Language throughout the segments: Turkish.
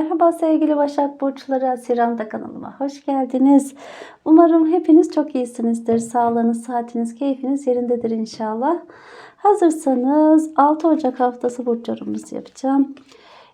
Merhaba sevgili Başak Burçları Asiranda kanalıma hoş geldiniz. Umarım hepiniz çok iyisinizdir. Sağlığınız, saatiniz, keyfiniz yerindedir inşallah. Hazırsanız 6 Ocak haftası burç yorumumuzu yapacağım.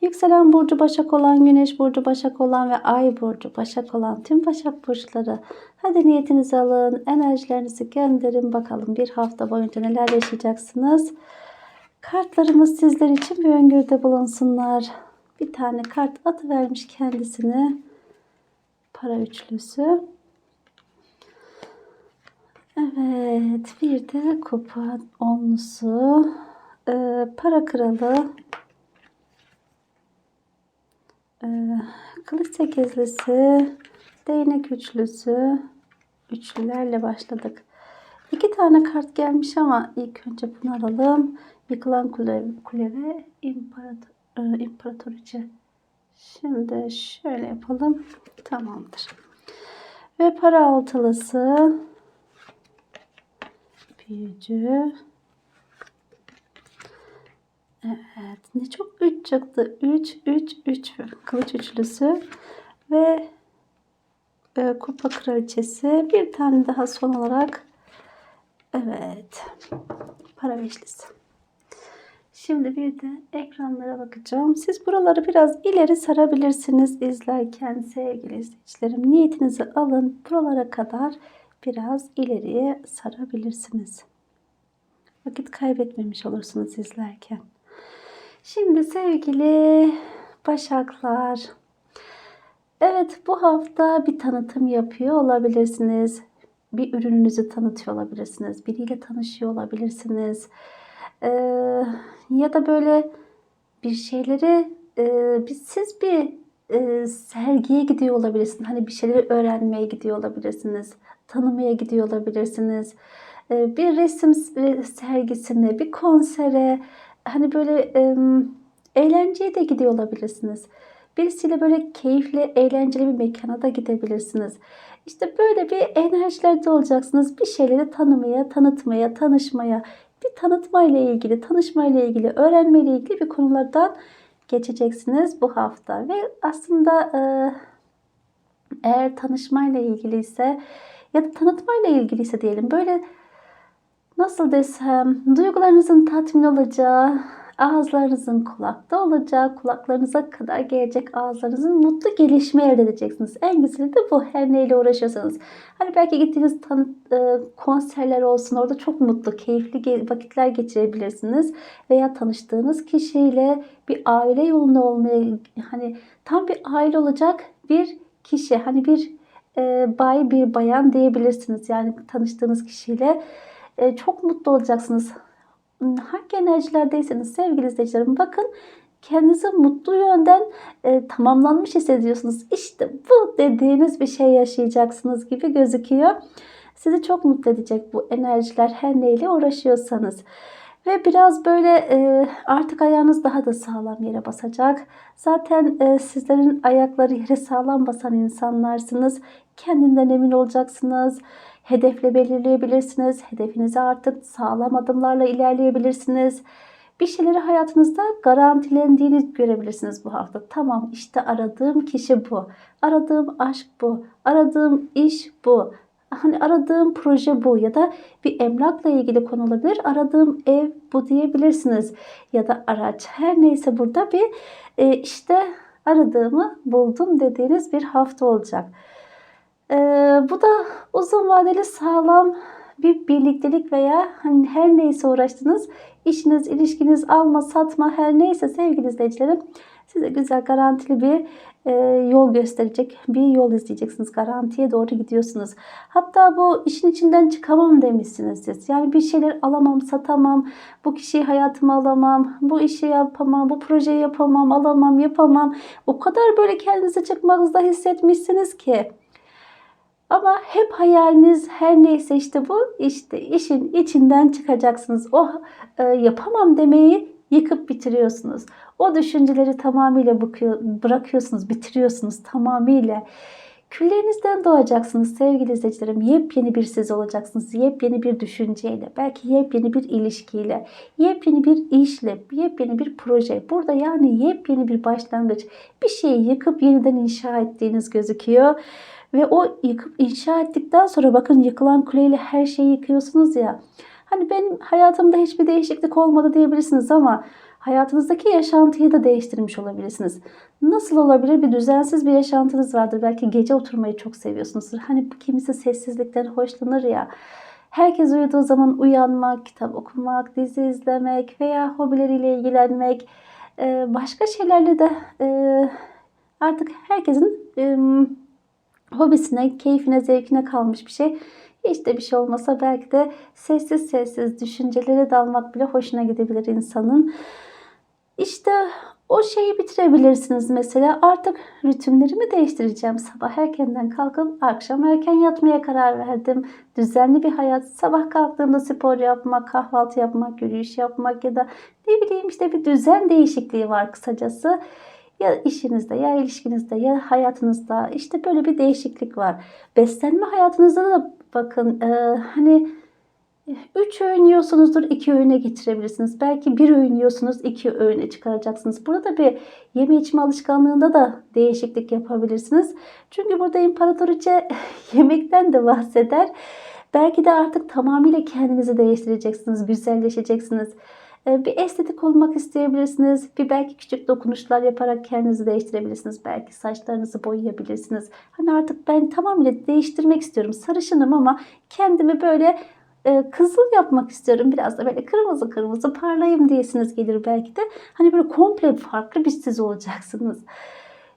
Yükselen burcu Başak olan, Güneş burcu Başak olan ve Ay burcu Başak olan tüm Başak burçları hadi niyetinizi alın, enerjilerinizi gönderin bakalım bir hafta boyunca neler yaşayacaksınız. Kartlarımız sizler için bir öngörüde bulunsunlar. Bir tane kart atıvermiş kendisine. Para üçlüsü. Evet. Bir de kupa onlusu. Ee, para kralı. Ee, kılıç sekizlisi. Değnek üçlüsü. Üçlülerle başladık. İki tane kart gelmiş ama ilk önce bunu alalım. Yıkılan kule, kule ve imparator, e. Şimdi şöyle yapalım. Tamamdır. Ve para altılısı. Büyücü. Evet. Ne çok 3 çıktı. 3, 3, 3. Kılıç üçlüsü. Ve e, kupa kraliçesi. Bir tane daha son olarak. Evet. Para beşlisi. Şimdi bir de ekranlara bakacağım. Siz buraları biraz ileri sarabilirsiniz izlerken sevgili izleyicilerim. Niyetinizi alın. Buralara kadar biraz ileriye sarabilirsiniz. Vakit kaybetmemiş olursunuz izlerken. Şimdi sevgili Başaklar. Evet bu hafta bir tanıtım yapıyor olabilirsiniz. Bir ürününüzü tanıtıyor olabilirsiniz. Biriyle tanışıyor olabilirsiniz. Ee, ya da böyle bir şeyleri e, siz bir e, sergiye gidiyor olabilirsiniz. Hani bir şeyleri öğrenmeye gidiyor olabilirsiniz. Tanımaya gidiyor olabilirsiniz. E, bir resim sergisine, bir konsere, hani böyle e, eğlenceye de gidiyor olabilirsiniz. Birisiyle böyle keyifli, eğlenceli bir mekana da gidebilirsiniz. İşte böyle bir enerjilerde olacaksınız. Bir şeyleri tanımaya, tanıtmaya, tanışmaya, bir tanıtmayla ilgili, tanışmayla ilgili, öğrenmeyle ilgili bir konulardan geçeceksiniz bu hafta. Ve aslında e, eğer tanışmayla ilgiliyse ya da tanıtmayla ilgiliyse diyelim böyle nasıl desem duygularınızın tatmin olacağı, ağızlarınızın kulakta olacağı, kulaklarınıza kadar gelecek ağızlarınızın mutlu gelişme elde edeceksiniz. En güzeli de bu her neyle uğraşıyorsanız. Hani belki gittiğiniz tanı, e, konserler olsun orada çok mutlu, keyifli vakitler geçirebilirsiniz. Veya tanıştığınız kişiyle bir aile yolunda olmaya hani tam bir aile olacak bir kişi hani bir e, bay bir bayan diyebilirsiniz. Yani tanıştığınız kişiyle e, çok mutlu olacaksınız hangi enerjilerdeyseniz sevgili izleyicilerim bakın kendinizi mutlu yönden e, tamamlanmış hissediyorsunuz. İşte bu dediğiniz bir şey yaşayacaksınız gibi gözüküyor. Sizi çok mutlu edecek bu enerjiler her neyle uğraşıyorsanız. Ve biraz böyle e, artık ayağınız daha da sağlam yere basacak. Zaten e, sizlerin ayakları yere sağlam basan insanlarsınız. Kendinden emin olacaksınız hedefle belirleyebilirsiniz. Hedefinize artık sağlam adımlarla ilerleyebilirsiniz. Bir şeyleri hayatınızda garantilendiğini görebilirsiniz bu hafta. Tamam işte aradığım kişi bu. Aradığım aşk bu. Aradığım iş bu. Hani aradığım proje bu ya da bir emlakla ilgili konu olabilir. Aradığım ev bu diyebilirsiniz. Ya da araç her neyse burada bir e, işte aradığımı buldum dediğiniz bir hafta olacak. Ee, bu da uzun vadeli sağlam bir birliktelik veya hani her neyse uğraştınız, işiniz, ilişkiniz, alma, satma her neyse sevgili izleyicilerim size güzel garantili bir e, yol gösterecek bir yol izleyeceksiniz. Garantiye doğru gidiyorsunuz. Hatta bu işin içinden çıkamam demişsiniz siz. Yani bir şeyler alamam, satamam, bu kişiyi hayatıma alamam, bu işi yapamam, bu projeyi yapamam, alamam, yapamam. O kadar böyle kendinizi çıkmazda hissetmişsiniz ki. Ama hep hayaliniz her neyse işte bu işte işin içinden çıkacaksınız. O e, yapamam demeyi yıkıp bitiriyorsunuz. O düşünceleri tamamıyla bırakıyorsunuz, bitiriyorsunuz tamamıyla. Küllerinizden doğacaksınız sevgili izleyicilerim. Yepyeni bir siz olacaksınız. Yepyeni bir düşünceyle, belki yepyeni bir ilişkiyle, yepyeni bir işle, yepyeni bir proje. Burada yani yepyeni bir başlangıç. Bir şeyi yıkıp yeniden inşa ettiğiniz gözüküyor. Ve o yıkıp inşa ettikten sonra bakın yıkılan kuleyle her şeyi yıkıyorsunuz ya. Hani benim hayatımda hiçbir değişiklik olmadı diyebilirsiniz ama hayatınızdaki yaşantıyı da değiştirmiş olabilirsiniz. Nasıl olabilir? Bir düzensiz bir yaşantınız vardır. Belki gece oturmayı çok seviyorsunuzdur. Hani kimisi sessizlikten hoşlanır ya. Herkes uyuduğu zaman uyanmak, kitap okumak, dizi izlemek veya hobileriyle ilgilenmek, başka şeylerle de artık herkesin hobisine, keyfine, zevkine kalmış bir şey. Hiç de bir şey olmasa belki de sessiz sessiz düşüncelere dalmak bile hoşuna gidebilir insanın. İşte o şeyi bitirebilirsiniz mesela. Artık rutinlerimi değiştireceğim. Sabah erkenden kalkıp akşam erken yatmaya karar verdim. Düzenli bir hayat. Sabah kalktığımda spor yapmak, kahvaltı yapmak, yürüyüş yapmak ya da ne bileyim işte bir düzen değişikliği var kısacası. Ya işinizde ya ilişkinizde ya hayatınızda işte böyle bir değişiklik var. Beslenme hayatınızda da bakın e, hani 3 öğün yiyorsunuzdur 2 öğüne getirebilirsiniz. Belki bir öğün yiyorsunuz 2 öğüne çıkaracaksınız. Burada bir yeme içme alışkanlığında da değişiklik yapabilirsiniz. Çünkü burada imparatoriçe yemekten de bahseder. Belki de artık tamamıyla kendinizi değiştireceksiniz, güzelleşeceksiniz. Ee, bir estetik olmak isteyebilirsiniz. Bir belki küçük dokunuşlar yaparak kendinizi değiştirebilirsiniz. Belki saçlarınızı boyayabilirsiniz. Hani artık ben tamamıyla değiştirmek istiyorum. Sarışınım ama kendimi böyle e, kızıl yapmak istiyorum. Biraz da böyle kırmızı kırmızı parlayayım diyesiniz gelir belki de. Hani böyle komple farklı bir siz olacaksınız.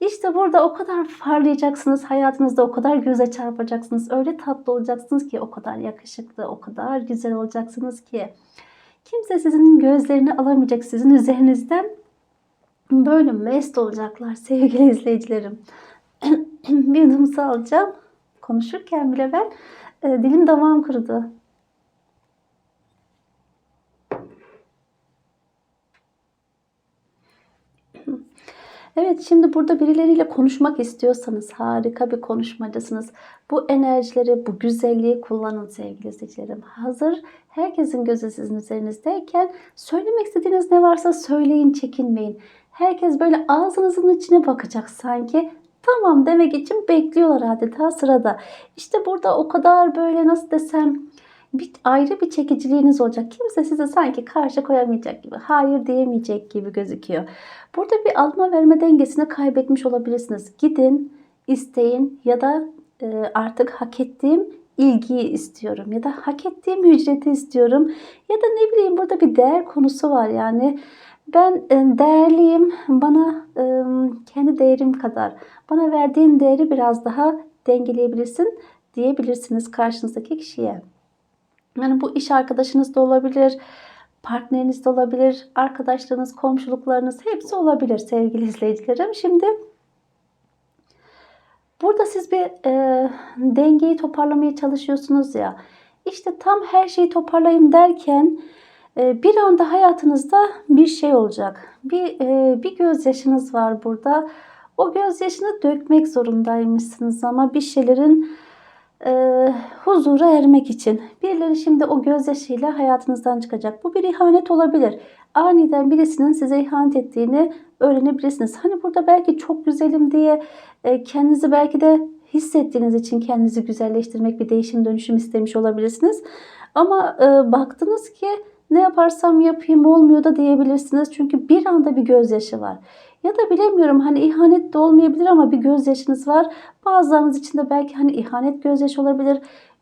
İşte burada o kadar parlayacaksınız. Hayatınızda o kadar göze çarpacaksınız. Öyle tatlı olacaksınız ki o kadar yakışıklı, o kadar güzel olacaksınız ki. Kimse sizin gözlerini alamayacak sizin üzerinizden. Böyle mest olacaklar sevgili izleyicilerim. bir yudum alacağım. Konuşurken bile ben e, dilim damağım kurudu. Evet şimdi burada birileriyle konuşmak istiyorsanız harika bir konuşmacısınız. Bu enerjileri, bu güzelliği kullanın sevgili izleyicilerim. Hazır herkesin gözü sizin üzerinizdeyken söylemek istediğiniz ne varsa söyleyin, çekinmeyin. Herkes böyle ağzınızın içine bakacak sanki. Tamam demek için bekliyorlar adeta sırada. İşte burada o kadar böyle nasıl desem bir ayrı bir çekiciliğiniz olacak. Kimse size sanki karşı koyamayacak gibi, hayır diyemeyecek gibi gözüküyor. Burada bir alma verme dengesini kaybetmiş olabilirsiniz. Gidin, isteyin ya da e, artık hak ettiğim ilgiyi istiyorum ya da hak ettiğim ücreti istiyorum ya da ne bileyim burada bir değer konusu var yani ben e, değerliyim bana e, kendi değerim kadar bana verdiğin değeri biraz daha dengeleyebilirsin diyebilirsiniz karşınızdaki kişiye. Yani bu iş arkadaşınız da olabilir, partneriniz de olabilir, arkadaşlarınız, komşuluklarınız hepsi olabilir sevgili izleyicilerim. Şimdi burada siz bir e, dengeyi toparlamaya çalışıyorsunuz ya. İşte tam her şeyi toparlayayım derken e, bir anda hayatınızda bir şey olacak. Bir e, bir gözyaşınız var burada. O gözyaşını dökmek zorundaymışsınız ama bir şeylerin e, huzura ermek için. Birileri şimdi o gözyaşıyla hayatınızdan çıkacak. Bu bir ihanet olabilir. Aniden birisinin size ihanet ettiğini öğrenebilirsiniz. Hani burada belki çok güzelim diye e, kendinizi belki de hissettiğiniz için kendinizi güzelleştirmek, bir değişim dönüşüm istemiş olabilirsiniz. Ama e, baktınız ki ne yaparsam yapayım olmuyor da diyebilirsiniz. Çünkü bir anda bir gözyaşı var. Ya da bilemiyorum hani ihanet de olmayabilir ama bir gözyaşınız var. Bazılarınız için de belki hani ihanet gözyaşı olabilir.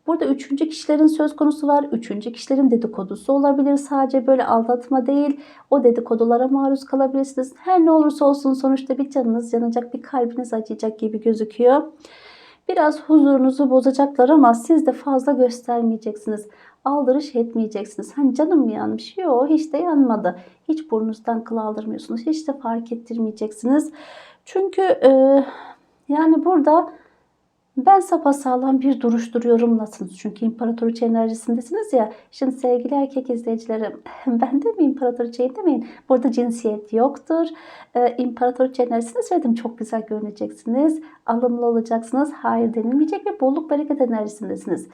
Burada üçüncü kişilerin söz konusu var. Üçüncü kişilerin dedikodusu olabilir. Sadece böyle aldatma değil. O dedikodulara maruz kalabilirsiniz. Her ne olursa olsun sonuçta bir canınız yanacak, bir kalbiniz acıyacak gibi gözüküyor. Biraz huzurunuzu bozacaklar ama siz de fazla göstermeyeceksiniz. Aldırış etmeyeceksiniz. Hani canım mı yanmış? Yok hiç de yanmadı. Hiç burnunuzdan kıl aldırmıyorsunuz. Hiç de fark ettirmeyeceksiniz. Çünkü e, yani burada Ben sapasağlam bir duruş duruyorum nasılsınız? Çünkü imparatoriçe enerjisindesiniz ya. Şimdi sevgili erkek izleyicilerim ben de mi imparatoriçeyim demeyin. Burada cinsiyet yoktur. Ee, imparatoriçe enerjisini söyledim. Çok güzel görüneceksiniz. Alımlı olacaksınız. Hayır denilmeyecek ve bolluk bereket enerjisindesiniz.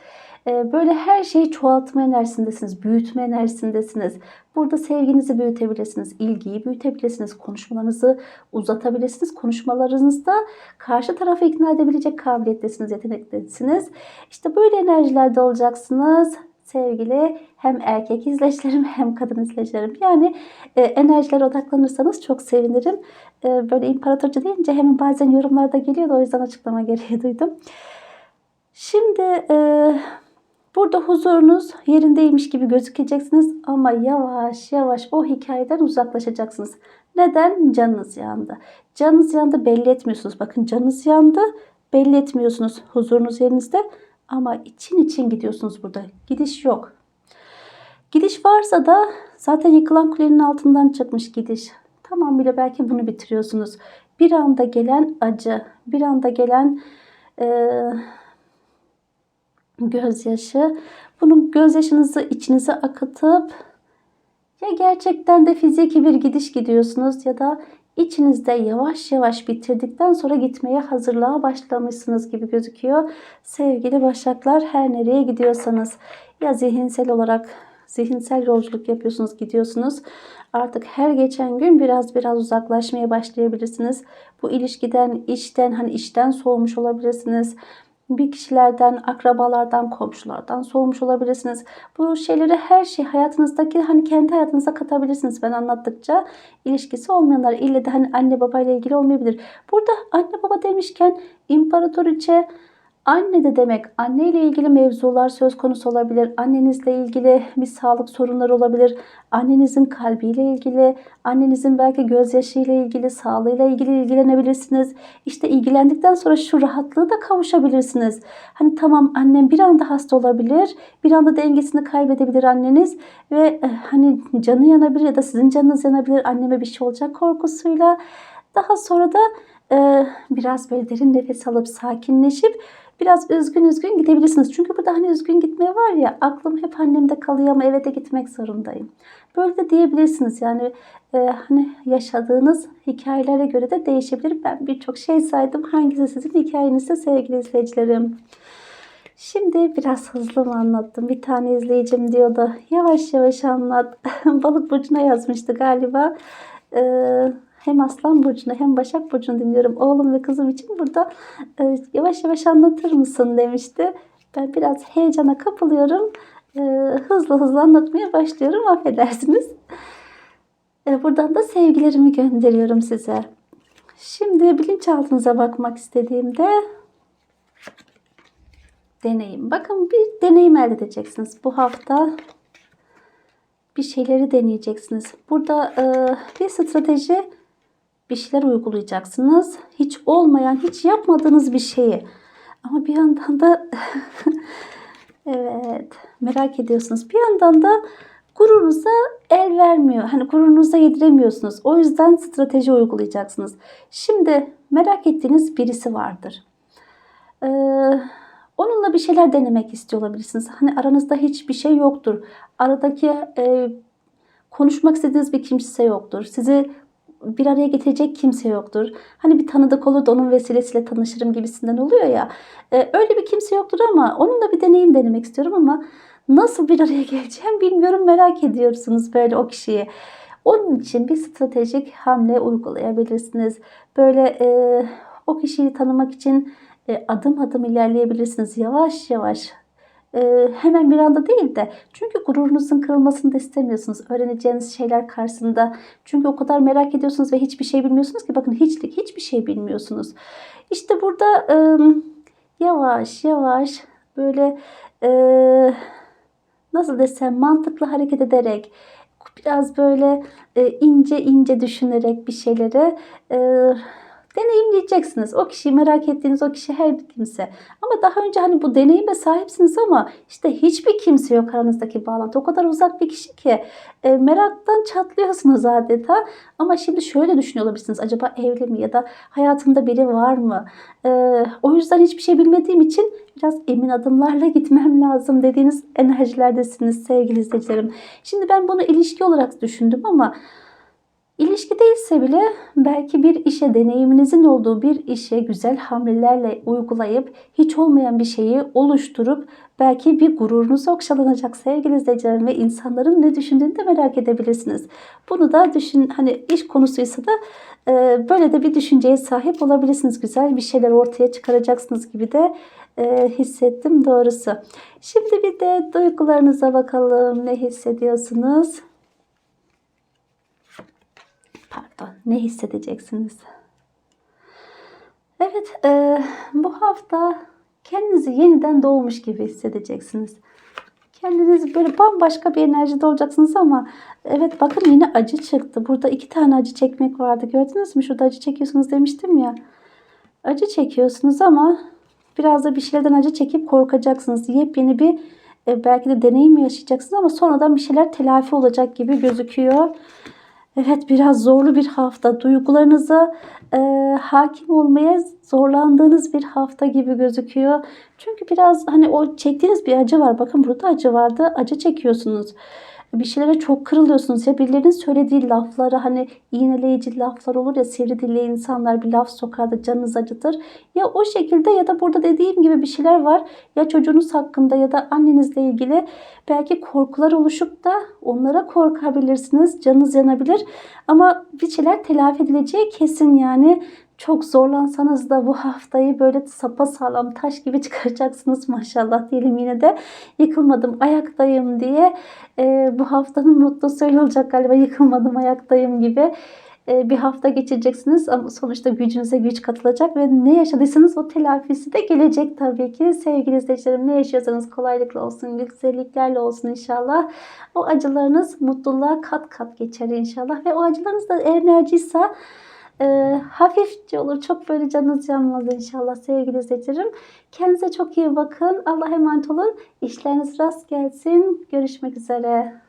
Ee, böyle her şeyi çoğaltma enerjisindesiniz. Büyütme enerjisindesiniz. Burada sevginizi büyütebilirsiniz. ilgiyi büyütebilirsiniz. Konuşmalarınızı uzatabilirsiniz. Konuşmalarınızda karşı tarafı ikna edebilecek kabiliyettesiniz, yetenektesiniz. İşte böyle enerjilerde olacaksınız sevgili hem erkek izleyicilerim hem kadın izleyicilerim. Yani e, enerjilere odaklanırsanız çok sevinirim. E, böyle imparatorcu deyince hemen bazen yorumlarda geliyor da o yüzden açıklama gereği duydum. Şimdi e, burada huzurunuz yerindeymiş gibi gözükeceksiniz ama yavaş yavaş o hikayeden uzaklaşacaksınız. Neden? Canınız yandı. Canınız yandı belli etmiyorsunuz. Bakın canınız yandı belli etmiyorsunuz huzurunuz yerinizde ama için için gidiyorsunuz burada. Gidiş yok. Gidiş varsa da zaten yıkılan kulenin altından çıkmış gidiş. Tamamıyla belki bunu bitiriyorsunuz. Bir anda gelen acı, bir anda gelen e, gözyaşı. Bunun gözyaşınızı içinize akıtıp ya gerçekten de fiziki bir gidiş gidiyorsunuz ya da içinizde yavaş yavaş bitirdikten sonra gitmeye hazırlığa başlamışsınız gibi gözüküyor. Sevgili Başaklar her nereye gidiyorsanız ya zihinsel olarak zihinsel yolculuk yapıyorsunuz, gidiyorsunuz. Artık her geçen gün biraz biraz uzaklaşmaya başlayabilirsiniz. Bu ilişkiden, işten, hani işten soğumuş olabilirsiniz bir kişilerden, akrabalardan, komşulardan soğumuş olabilirsiniz. Bu şeyleri her şey hayatınızdaki hani kendi hayatınıza katabilirsiniz. Ben anlattıkça ilişkisi olmayanlar ille de hani anne babayla ilgili olmayabilir. Burada anne baba demişken imparatoriçe Anne de demek anne ile ilgili mevzular söz konusu olabilir. Annenizle ilgili bir sağlık sorunları olabilir. Annenizin kalbiyle ilgili, annenizin belki gözyaşıyla ilgili, sağlığıyla ilgili ilgilenebilirsiniz. İşte ilgilendikten sonra şu rahatlığı da kavuşabilirsiniz. Hani tamam annem bir anda hasta olabilir, bir anda dengesini kaybedebilir anneniz ve eh, hani canı yanabilir ya da sizin canınız yanabilir. Anneme bir şey olacak korkusuyla. Daha sonra da e, biraz böyle derin nefes alıp sakinleşip biraz üzgün üzgün gidebilirsiniz. Çünkü burada hani üzgün gitmeye var ya aklım hep annemde kalıyor ama eve de gitmek zorundayım. Böyle de diyebilirsiniz. Yani e, hani yaşadığınız hikayelere göre de değişebilir. Ben birçok şey saydım. Hangisi sizin hikayenizse sevgili izleyicilerim. Şimdi biraz hızlı mı anlattım? Bir tane izleyicim diyordu. Yavaş yavaş anlat. Balık burcuna yazmıştı galiba. Ee, hem Aslan Burcu'nu hem Başak Burcu'nu dinliyorum. Oğlum ve kızım için burada e, yavaş yavaş anlatır mısın demişti. Ben biraz heyecana kapılıyorum. E, hızlı hızlı anlatmaya başlıyorum. Affedersiniz. E, buradan da sevgilerimi gönderiyorum size. Şimdi bilinçaltınıza bakmak istediğimde deneyim. Bakın bir deneyim elde edeceksiniz. Bu hafta bir şeyleri deneyeceksiniz. Burada e, bir strateji bir şeyler uygulayacaksınız. Hiç olmayan, hiç yapmadığınız bir şeyi. Ama bir yandan da evet merak ediyorsunuz. Bir yandan da gururunuza el vermiyor. Hani gururunuza yediremiyorsunuz. O yüzden strateji uygulayacaksınız. Şimdi merak ettiğiniz birisi vardır. Ee, onunla bir şeyler denemek istiyor olabilirsiniz. Hani aranızda hiçbir şey yoktur. Aradaki e, konuşmak istediğiniz bir kimse yoktur. Sizi bir araya getirecek kimse yoktur. Hani bir tanıdık olur da onun vesilesiyle tanışırım gibisinden oluyor ya. Ee, öyle bir kimse yoktur ama onunla bir deneyim denemek istiyorum ama nasıl bir araya geleceğim bilmiyorum merak ediyorsunuz böyle o kişiyi. Onun için bir stratejik hamle uygulayabilirsiniz. Böyle e, o kişiyi tanımak için e, adım adım ilerleyebilirsiniz. Yavaş yavaş e, hemen bir anda değil de çünkü gururunuzun kırılmasını da istemiyorsunuz. Öğreneceğiniz şeyler karşısında. Çünkü o kadar merak ediyorsunuz ve hiçbir şey bilmiyorsunuz ki bakın hiçlik hiçbir şey bilmiyorsunuz. İşte burada e, yavaş yavaş böyle e, nasıl desem mantıklı hareket ederek biraz böyle e, ince ince düşünerek bir şeyleri e, deneyimleyeceksiniz. O kişiyi merak ettiğiniz o kişi her bir kimse. Ama daha önce hani bu deneyime sahipsiniz ama işte hiçbir kimse yok aranızdaki bağlantı. O kadar uzak bir kişi ki e, meraktan çatlıyorsunuz adeta. Ama şimdi şöyle düşünüyor olabilirsiniz. Acaba evli mi ya da hayatımda biri var mı? E, o yüzden hiçbir şey bilmediğim için biraz emin adımlarla gitmem lazım dediğiniz enerjilerdesiniz sevgili izleyicilerim. Şimdi ben bunu ilişki olarak düşündüm ama İlişki değilse bile belki bir işe deneyiminizin olduğu bir işe güzel hamlelerle uygulayıp hiç olmayan bir şeyi oluşturup belki bir gururunuz okşalanacak sevgili izleyicilerim ve insanların ne düşündüğünü de merak edebilirsiniz. Bunu da düşün hani iş konusuysa da e, böyle de bir düşünceye sahip olabilirsiniz. Güzel bir şeyler ortaya çıkaracaksınız gibi de e, hissettim doğrusu. Şimdi bir de duygularınıza bakalım ne hissediyorsunuz? Pardon ne hissedeceksiniz? Evet e, bu hafta kendinizi yeniden doğmuş gibi hissedeceksiniz. Kendiniz böyle bambaşka bir enerjide olacaksınız ama evet bakın yine acı çıktı. Burada iki tane acı çekmek vardı. Gördünüz mü? Şurada acı çekiyorsunuz demiştim ya. Acı çekiyorsunuz ama biraz da bir şeylerden acı çekip korkacaksınız. Yepyeni bir e, belki de deneyim yaşayacaksınız ama sonradan bir şeyler telafi olacak gibi gözüküyor. Evet biraz zorlu bir hafta. Duygularınıza e, hakim olmaya zorlandığınız bir hafta gibi gözüküyor. Çünkü biraz hani o çektiğiniz bir acı var. Bakın burada acı vardı. Acı çekiyorsunuz bir şeylere çok kırılıyorsunuz. Ya birilerinin söylediği lafları hani iğneleyici laflar olur ya sivri dilli insanlar bir laf sokar da canınız acıtır. Ya o şekilde ya da burada dediğim gibi bir şeyler var. Ya çocuğunuz hakkında ya da annenizle ilgili belki korkular oluşup da onlara korkabilirsiniz. Canınız yanabilir. Ama bir şeyler telafi edileceği kesin yani çok zorlansanız da bu haftayı böyle sapa sağlam taş gibi çıkaracaksınız maşallah diyelim yine de yıkılmadım ayaktayım diye e, bu haftanın mutlu söyle olacak galiba yıkılmadım ayaktayım gibi e, bir hafta geçireceksiniz ama sonuçta gücünüze güç katılacak ve ne yaşadıysanız o telafisi de gelecek tabii ki. Sevgili izleyicilerim ne yaşıyorsanız kolaylıkla olsun, güzelliklerle olsun inşallah. O acılarınız mutluluğa kat kat geçer inşallah ve o acılarınız da enerjiyse e, hafifçe olur. Çok böyle canınız yanmaz inşallah sevgili izleyicilerim. Kendinize çok iyi bakın. Allah'a emanet olun. İşleriniz rast gelsin. Görüşmek üzere.